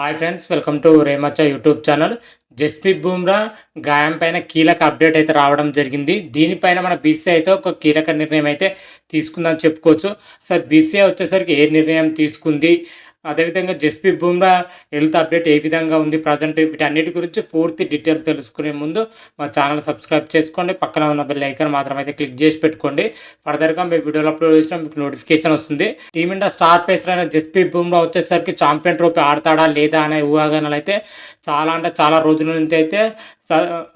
Hi friends welcome to రేమచ్చ YouTube channel Jasprit Bumrah గాయం పైన కీలక అప్డేట్ అయితే రావడం జరిగింది. దీనిపైన మన బీసీఐ అయితే ఒక కీలక నిర్ణయం అయితే తీసుకుందని చెప్పుకోవచ్చు. అసలు బీసీఐ వచ్చేసరికి ఏ నిర్ణయం తీసుకుంది? అదేవిధంగా జస్పీ బుమ్రా హెల్త్ అప్డేట్ ఏ విధంగా ఉంది ప్రజెంట్ వీటన్నిటి గురించి పూర్తి డీటెయిల్ తెలుసుకునే ముందు మా ఛానల్ సబ్స్క్రైబ్ చేసుకోండి. పక్కన ఉన్న బెల్ ఐకాన్ మాత్రం అయితే క్లిక్ చేసి పెట్టుకోండి. ఫర్దర్గా మీ వీడియోలు అప్లోడ్ చేసినా మీకు నోటిఫికేషన్ వస్తుంది. టీమిండియా స్టార్ పేసర్ అయిన జస్పీ బుమ్రా వచ్చేసరికి ఛాంపియన్ ట్రోఫీ ఆడతాడా లేదా అనే ఊహాగానాలు అయితే చాలా అంటే చాలా రోజుల నుంచి అయితే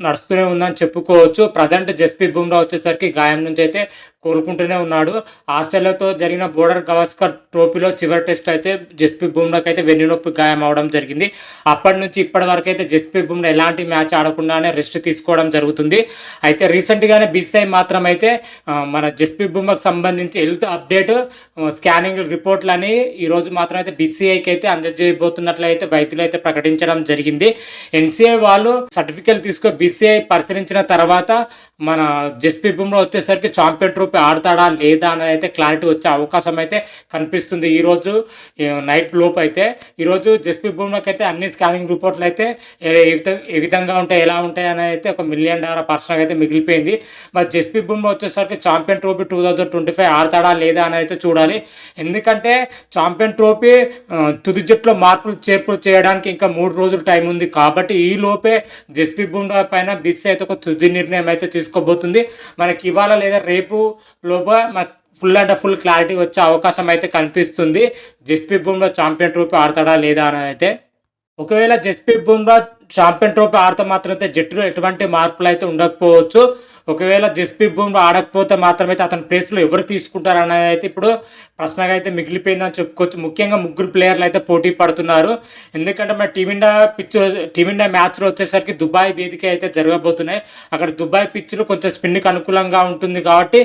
నడుస్తూనే ఉందని చెప్పుకోవచ్చు. ప్రజెంట్ జస్ప్రీత్ బుమ్రా వచ్చేసరికి గాయం నుంచి అయితే కోలుకుంటూనే ఉన్నాడు. ఆస్ట్రేలియాతో జరిగిన బోర్డర్ గవాస్కర్ ట్రోఫీలో చివరి టెస్ట్ అయితే జస్ప్రీత్ బుమ్రాకి అయితే వెన్నునొప్పి గాయం అవడం జరిగింది. అప్పటి నుంచి ఇప్పటి వరకు అయితే జస్ప్రీత్ బుమ్రా ఎలాంటి మ్యాచ్ ఆడకుండానే రెస్ట్ తీసుకోవడం జరుగుతుంది. అయితే రీసెంట్గానే బీసీఐ మాత్రం అయితే మన జస్ప్రీత్ బుమ్రాకి సంబంధించి హెల్త్ అప్డేట్ స్కానింగ్ రిపోర్ట్లు అని ఈరోజు మాత్రం అయితే బీసీఐకి అయితే అందజేయబోతున్నట్లయితే వైద్యులు అయితే ప్రకటించడం జరిగింది. ఎన్సీఐ వాళ్ళు సర్టిఫికేట్ తీసుకొని బీసీఐ పరిశీలించిన తర్వాత మన జస్ప్రీత్ బుమ్రా వచ్చేసరికి చాంపియన్ ట్రోఫీ ఆడతాడా లేదా అనేది అయితే క్లారిటీ వచ్చే అవకాశం అయితే కనిపిస్తుంది ఈరోజు నైట్ లోపు అయితే. ఈరోజు జస్ప్రీత్ బుమ్రాకి అయితే అన్ని స్కానింగ్ రిపోర్ట్లు అయితే ఏ విధంగా ఉంటాయి ఎలా ఉంటాయి అనేది అయితే ఒక మిలియన్ డాలర్ పర్సన్ అయితే మిగిలిపోయింది. మరి జస్ప్రీత్ బుమ్రా వచ్చేసరికి champion trophy two thousand twenty five ఆడతాడా లేదా అని అయితే చూడాలి. ఎందుకంటే చాంపియన్ ట్రోఫీ తుది జట్టులో మార్పులు చేర్పులు చేయడానికి ఇంకా మూడు రోజులు టైం ఉంది. కాబట్టి ఈ లోపే జస్ప్రీత్ బుమ్రా పైన బిస్ అయితే ఒక తుది నిర్ణయం అయితే తీసుకోబోతుంది. మనకి ఇవాళ లేదా రేపు లోప ఫుల్ అంటే ఫుల్ క్లారిటీ వచ్చే అవకాశం అయితే కనిపిస్తుంది. జస్ప్రీత్ బుమ్రా ఛాంపియన్ ట్రోఫీ ఆడతాడా లేదా అని అయితే. ఒకవేళ జస్ప్రీత్ బుమ్రా ఛాంపియన్ ట్రోఫీ ఆడితే మాత్రం అయితే జట్టులో ఎటువంటి మార్పులు అయితే ఉండకపోవచ్చు. ఒకవేళ జస్పీ బుమ్రా ఆడకపోతే మాత్రమైతే అతని ప్లేస్లో ఎవరు తీసుకుంటారు అనేది అయితే ఇప్పుడు ప్రశ్నగా అయితే మిగిలిపోయిందని చెప్పుకోవచ్చు. ముఖ్యంగా ముగ్గురు ప్లేయర్లు అయితే పోటీ పడుతున్నారు. ఎందుకంటే మన టీమిండియా పిచ్ టీమిండియా మ్యాచ్లో వచ్చేసరికి దుబాయ్ వేదిక అయితే జరగబోతున్నాయి. అక్కడ దుబాయ్ పిచ్లు కొంచెం స్పిన్కి అనుకూలంగా ఉంటుంది కాబట్టి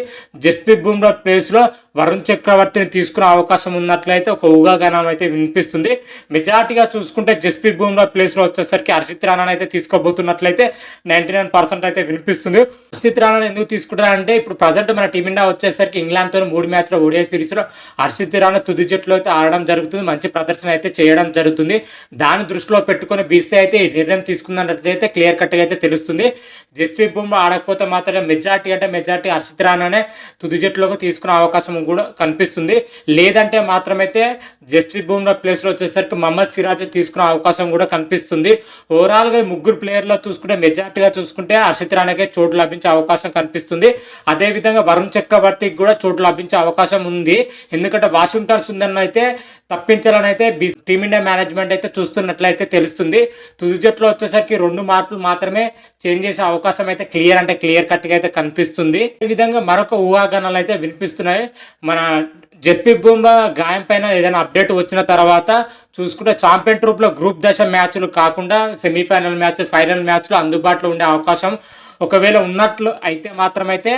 జస్ప్రీత్ బుమ్రా ప్లేస్లో వరుణ్ చక్రవర్తిని తీసుకునే అవకాశం ఉన్నట్లయితే ఒక ఊగాగానం అయితే వినిపిస్తుంది. మెజార్టీగా చూసుకుంటే జస్ప్రీత్ బుమ్రా ప్లేస్లో వచ్చేసరికి హర్షిత్ రాణాని అయితే తీసుకోబోతున్నట్లయితే నైంటీ నైన్ పర్సెంట్ అయితే వినిపిస్తుంది. హర్షిత్ రాణాని ఎందుకు తీసుకుంటారంటే ఇప్పుడు ప్రజెంట్ మన టీమిండియా వచ్చేసరికి ఇంగ్లాండ్తో మూడు మ్యాచ్లో ఓడియా సిరీస్లో హర్షిత్ రాణా తుది జట్టులో అయితే ఆడడం జరుగుతుంది. మంచి ప్రదర్శన అయితే చేయడం జరుగుతుంది. దాని దృష్టిలో పెట్టుకుని బీసీ అయితే ఈ నిర్ణయం తీసుకున్నట్లయితే క్లియర్ కట్గా అయితే తెలుస్తుంది. జస్ప్రీత్ బుమ్రా ఆడకపోతే మాత్రమే మెజార్టీ అంటే మెజార్టీ హర్షిత్ రాణానే తుది జట్టులోకి తీసుకునే అవకాశం కూడా కనిపిస్తుంది. లేదంటే మాత్రమైతే జస్ప్రీత్ బుమ్రా ప్లేస్లో వచ్చేసరికి మహమ్మద్ సిరాజ్ తీసుకునే అవకాశం కూడా కనిపిస్తుంది. ఓవరాల్గా ముగ్గురు ప్లేయర్లో చూసుకుంటే మెజార్టీగా చూసుకుంటే హర్షిత్ రాణాకే చోటు లభించే అవకాశం కనిపిస్తుంది. అదేవిధంగా వరుణ్ చక్రవర్తికి కూడా చోటు లభించే అవకాశం ఉంది. ఎందుకంటే వాషింగ్టన్ సుందర్ను అయితే తప్పించాలని అయితే టీమిండియా మేనేజ్మెంట్ అయితే చూస్తున్నట్లయితే తెలుస్తుంది. తుది జట్టులో వచ్చేసరికి రెండు మార్పులు మాత్రమే చేంజ్ చేసే అవకాశం అయితే క్లియర్ అంటే క్లియర్ కట్గా అయితే కనిపిస్తుంది. ఈ విధంగా మరొక ఊహాగానాలు అయితే వినిపిస్తున్నాయి. మన జస్ప్రీత్ బుమ్రా గాయం పైన ఏదైనా అప్డేట్ వచ్చిన తర్వాత చూసుకుంటే ఛాంపియన్ ట్రూప్లో గ్రూప్ దశ మ్యాచ్లు కాకుండా సెమీఫైనల్ మ్యాచ్ ఫైనల్ మ్యాచ్లు అందుబాటులో ఉండే అవకాశం ఒకవేళ ఉన్నట్లు అయితే మాత్రమైతే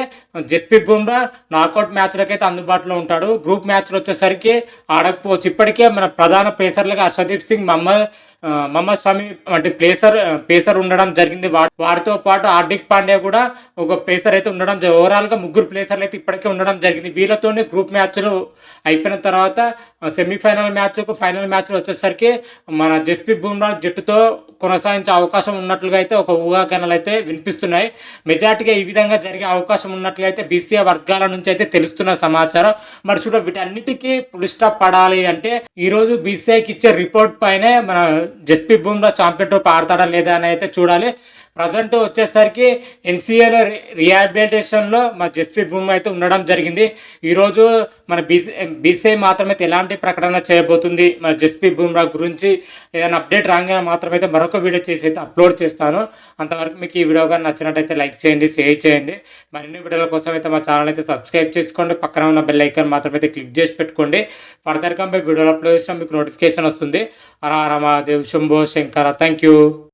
జస్ప్రీత్ బుమ్రా నాకౌట్ మ్యాచ్లకైతే అందుబాటులో ఉంటాడు. గ్రూప్ మ్యాచ్లు వచ్చేసరికి ఆడకపోవచ్చు. ఇప్పటికే మన ప్రధాన పేసర్లుగా హర్షదీప్ సింగ్ మహమ్మద్ మహమ్మద్ స్వామి వంటి ప్లేసర్ పేసర్ ఉండడం జరిగింది. వారితో పాటు హార్దిక్ పాండ్యా కూడా ఒక పేసర్ అయితే ఉండడం ఓవరాల్గా ముగ్గురు ప్లేసర్లు అయితే ఇప్పటికే ఉండడం జరిగింది. వీళ్ళతోనే గ్రూప్ మ్యాచ్లు అయిపోయిన తర్వాత సెమీఫైనల్ మ్యాచ్కు ఫైనల్ మ్యాచ్లు వచ్చేసరికి మన జస్ప్రీత్ బుమ్రా జట్టుతో కొనసాగించే అవకాశం ఉన్నట్లుగా అయితే ఒక ఊహాగానాలు అయితే వినిపిస్తున్నాయి. మెజార్టీగా ఈ విధంగా జరిగే అవకాశం ఉన్నట్లయితే బీసీఏ వర్గాల నుంచి అయితే తెలుస్తున్న సమాచారం. మరి చూడ వీటన్నిటికీ పులి స్టాప్ పడాలి అంటే ఈరోజు బీసీఐకి ఇచ్చే రిపోర్ట్ పైనే మన జస్పీ బుమ్రా ఛాంపియన్ ట్రోఫీ ఆడతాడా లేదా అని అయితే చూడాలి. ప్రజెంట్ వచ్చేసరికి ఎన్సీఏలో రిహాబిలిటేషన్లో మా జస్పీ భూమి అయితే ఉండడం జరిగింది. ఈరోజు మన బీసీ బీసీఐ అయితే ఎలాంటి ప్రకటన చేయబోతుంది? మన జస్పీ బుమ్రా గురించి ఏదైనా అప్డేట్ రాగానే మాత్రమైతే మరొక వీడియో చేసి అయితే అప్లోడ్ చేస్తాను. అంతవరకు మీకు ఈ వీడియో కానీ నచ్చినట్టయితే లైక్ చేయండి షేర్ చేయండి. మరిన్ని వీడియోల కోసం అయితే మా ఛానల్ అయితే సబ్స్క్రైబ్ చేసుకోండి. పక్కన ఉన్న బెల్ ఐకాన్ మాత్రమైతే క్లిక్ చేసి పెట్టుకోండి. ఫర్దర్గా మీ వీడియోలు అప్లోడ్ చేసినా మీకు నోటిఫికేషన్ వస్తుంది. హర రామాదేవ్ శంభో శంకర థ్యాంక్ యూ.